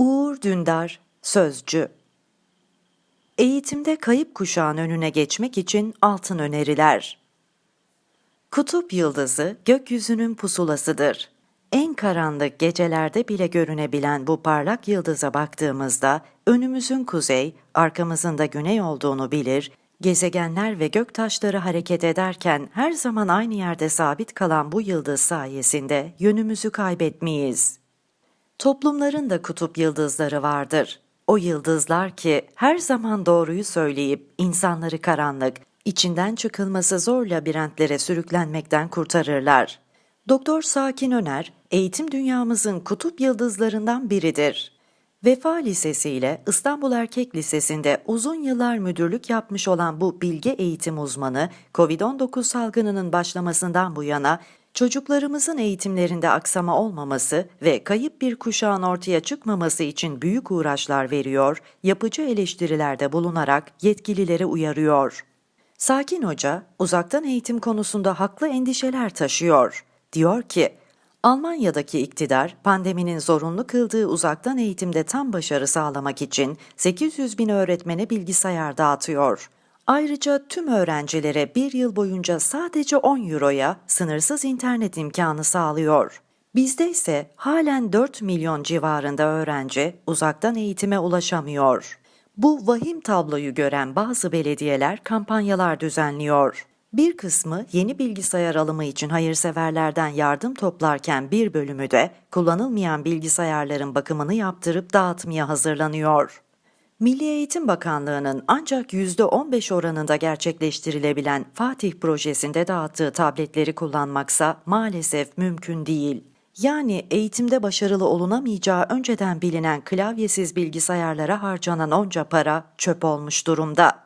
Uğur Dündar, Sözcü Eğitimde kayıp kuşağın önüne geçmek için altın öneriler. Kutup yıldızı gökyüzünün pusulasıdır. En karanlık gecelerde bile görünebilen bu parlak yıldıza baktığımızda önümüzün kuzey, arkamızın da güney olduğunu bilir, gezegenler ve göktaşları hareket ederken her zaman aynı yerde sabit kalan bu yıldız sayesinde yönümüzü kaybetmeyiz. Toplumların da kutup yıldızları vardır. O yıldızlar ki her zaman doğruyu söyleyip insanları karanlık, içinden çıkılması zor labirentlere sürüklenmekten kurtarırlar. Doktor Sakin Öner, eğitim dünyamızın kutup yıldızlarından biridir. Vefa Lisesi ile İstanbul Erkek Lisesi'nde uzun yıllar müdürlük yapmış olan bu bilge eğitim uzmanı, COVID-19 salgınının başlamasından bu yana çocuklarımızın eğitimlerinde aksama olmaması ve kayıp bir kuşağın ortaya çıkmaması için büyük uğraşlar veriyor, yapıcı eleştirilerde bulunarak yetkililere uyarıyor. Sakin Hoca, uzaktan eğitim konusunda haklı endişeler taşıyor. Diyor ki, Almanya'daki iktidar pandeminin zorunlu kıldığı uzaktan eğitimde tam başarı sağlamak için 800 bin öğretmene bilgisayar dağıtıyor. Ayrıca tüm öğrencilere bir yıl boyunca sadece 10 euroya sınırsız internet imkanı sağlıyor. Bizde ise halen 4 milyon civarında öğrenci uzaktan eğitime ulaşamıyor. Bu vahim tabloyu gören bazı belediyeler kampanyalar düzenliyor. Bir kısmı yeni bilgisayar alımı için hayırseverlerden yardım toplarken bir bölümü de kullanılmayan bilgisayarların bakımını yaptırıp dağıtmaya hazırlanıyor. Milli Eğitim Bakanlığı'nın ancak %15 oranında gerçekleştirilebilen Fatih projesinde dağıttığı tabletleri kullanmaksa maalesef mümkün değil. Yani eğitimde başarılı olunamayacağı önceden bilinen klavyesiz bilgisayarlara harcanan onca para çöp olmuş durumda.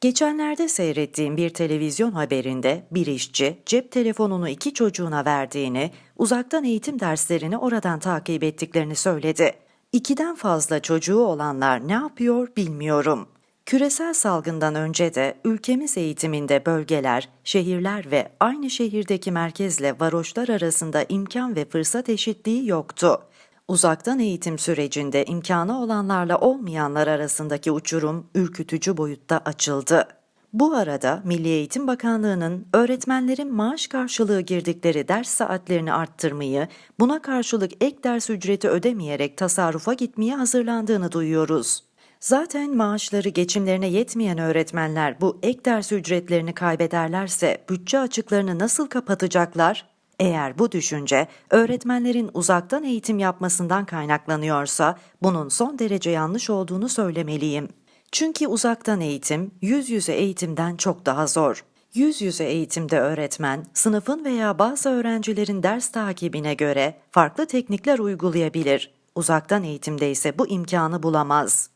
Geçenlerde seyrettiğim bir televizyon haberinde bir işçi cep telefonunu iki çocuğuna verdiğini, uzaktan eğitim derslerini oradan takip ettiklerini söyledi. İkiden fazla çocuğu olanlar ne yapıyor bilmiyorum. Küresel salgından önce de ülkemiz eğitiminde bölgeler, şehirler ve aynı şehirdeki merkezle varoşlar arasında imkan ve fırsat eşitliği yoktu. Uzaktan eğitim sürecinde imkanı olanlarla olmayanlar arasındaki uçurum ürkütücü boyutta açıldı. Bu arada Milli Eğitim Bakanlığı'nın öğretmenlerin maaş karşılığı girdikleri ders saatlerini arttırmayı, buna karşılık ek ders ücreti ödemeyerek tasarrufa gitmeye hazırlandığını duyuyoruz. Zaten maaşları geçimlerine yetmeyen öğretmenler bu ek ders ücretlerini kaybederlerse bütçe açıklarını nasıl kapatacaklar? Eğer bu düşünce öğretmenlerin uzaktan eğitim yapmasından kaynaklanıyorsa bunun son derece yanlış olduğunu söylemeliyim. Çünkü uzaktan eğitim yüz yüze eğitimden çok daha zor. Yüz yüze eğitimde öğretmen, sınıfın veya bazı öğrencilerin ders takibine göre farklı teknikler uygulayabilir. Uzaktan eğitimde ise bu imkanı bulamaz.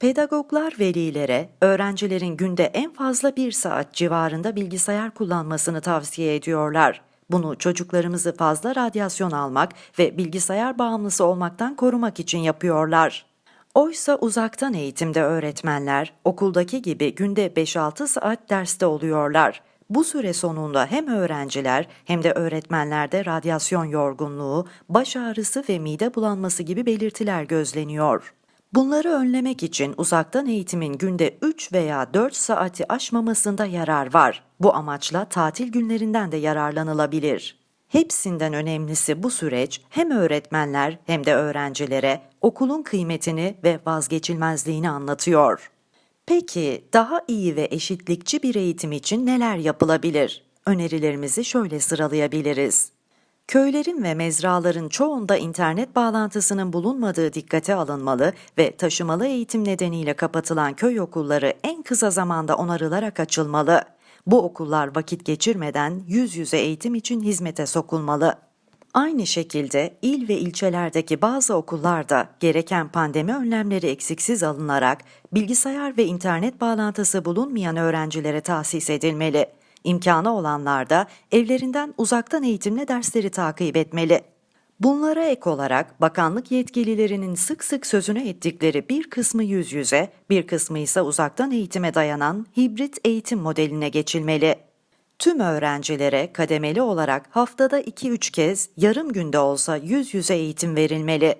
Pedagoglar velilere öğrencilerin günde en fazla bir saat civarında bilgisayar kullanmasını tavsiye ediyorlar. Bunu çocuklarımızı fazla radyasyon almak ve bilgisayar bağımlısı olmaktan korumak için yapıyorlar. Oysa uzaktan eğitimde öğretmenler okuldaki gibi günde 5-6 saat derste oluyorlar. Bu süre sonunda hem öğrenciler hem de öğretmenlerde radyasyon yorgunluğu, baş ağrısı ve mide bulanması gibi belirtiler gözleniyor. Bunları önlemek için uzaktan eğitimin günde 3 veya 4 saati aşmamasında yarar var. Bu amaçla tatil günlerinden de yararlanılabilir. Hepsinden önemlisi bu süreç hem öğretmenler hem de öğrencilere okulun kıymetini ve vazgeçilmezliğini anlatıyor. Peki daha iyi ve eşitlikçi bir eğitim için neler yapılabilir? Önerilerimizi şöyle sıralayabiliriz. Köylerin ve mezraların çoğunda internet bağlantısının bulunmadığı dikkate alınmalı ve taşımalı eğitim nedeniyle kapatılan köy okulları en kısa zamanda onarılarak açılmalı. Bu okullar vakit geçirmeden yüz yüze eğitim için hizmete sokulmalı. Aynı şekilde il ve ilçelerdeki bazı okullarda gereken pandemi önlemleri eksiksiz alınarak bilgisayar ve internet bağlantısı bulunmayan öğrencilere tahsis edilmeli. İmkanı olanlar da evlerinden uzaktan eğitimle dersleri takip etmeli. Bunlara ek olarak bakanlık yetkililerinin sık sık sözüne ettikleri bir kısmı yüz yüze, bir kısmı ise uzaktan eğitime dayanan hibrit eğitim modeline geçilmeli. Tüm öğrencilere kademeli olarak haftada 2-3 kez yarım günde olsa yüz yüze eğitim verilmeli.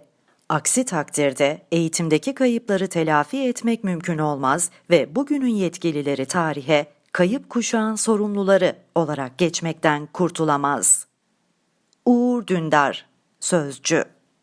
Aksi takdirde eğitimdeki kayıpları telafi etmek mümkün olmaz ve bugünün yetkilileri tarihe kayıp kuşağın sorumluları olarak geçmekten kurtulamaz. Uğur Dündar, Sözcü